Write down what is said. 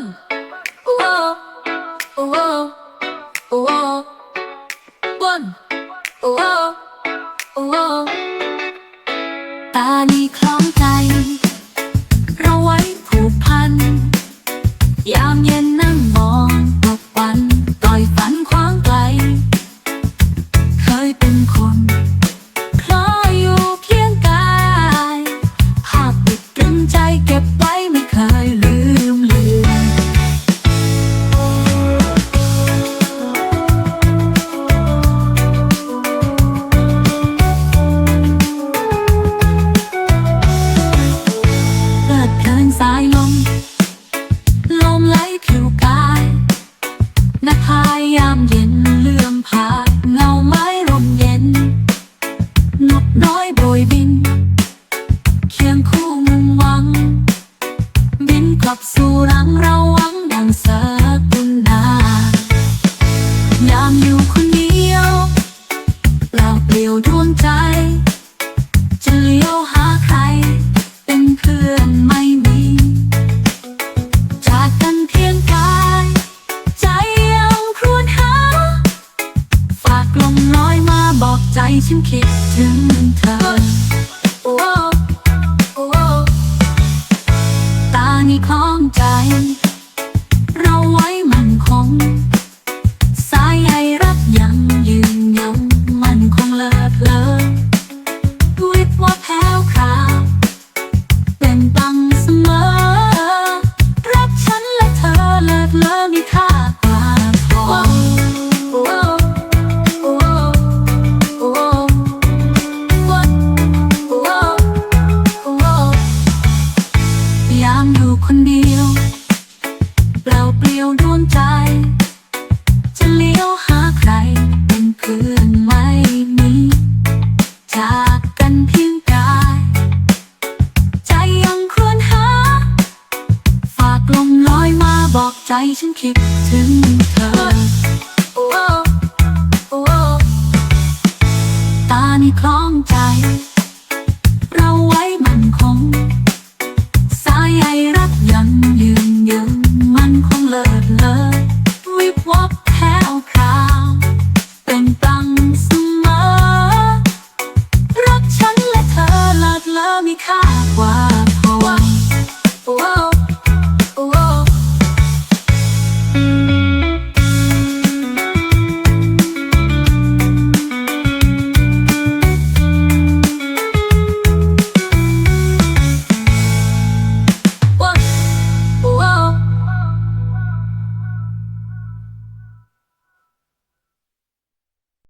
one. Ooh oh, ooh oh, ooh oh. One. Ooh oh, ooh oh. ตานี้คล้องใจ kapsurang rawang ng ย่างอยู่คนเดีย niyo Lao liu duan วนใจจะเลี้ยวหาใคร เป็นเพื่อนไม่มี จากกันเพียงกาย ใจยังครวญหา ฝากลมน้อยมาบอกใจฉันคิดถึงเธอ oh. มีของใจ บอกใจฉันคิดถึงเธอ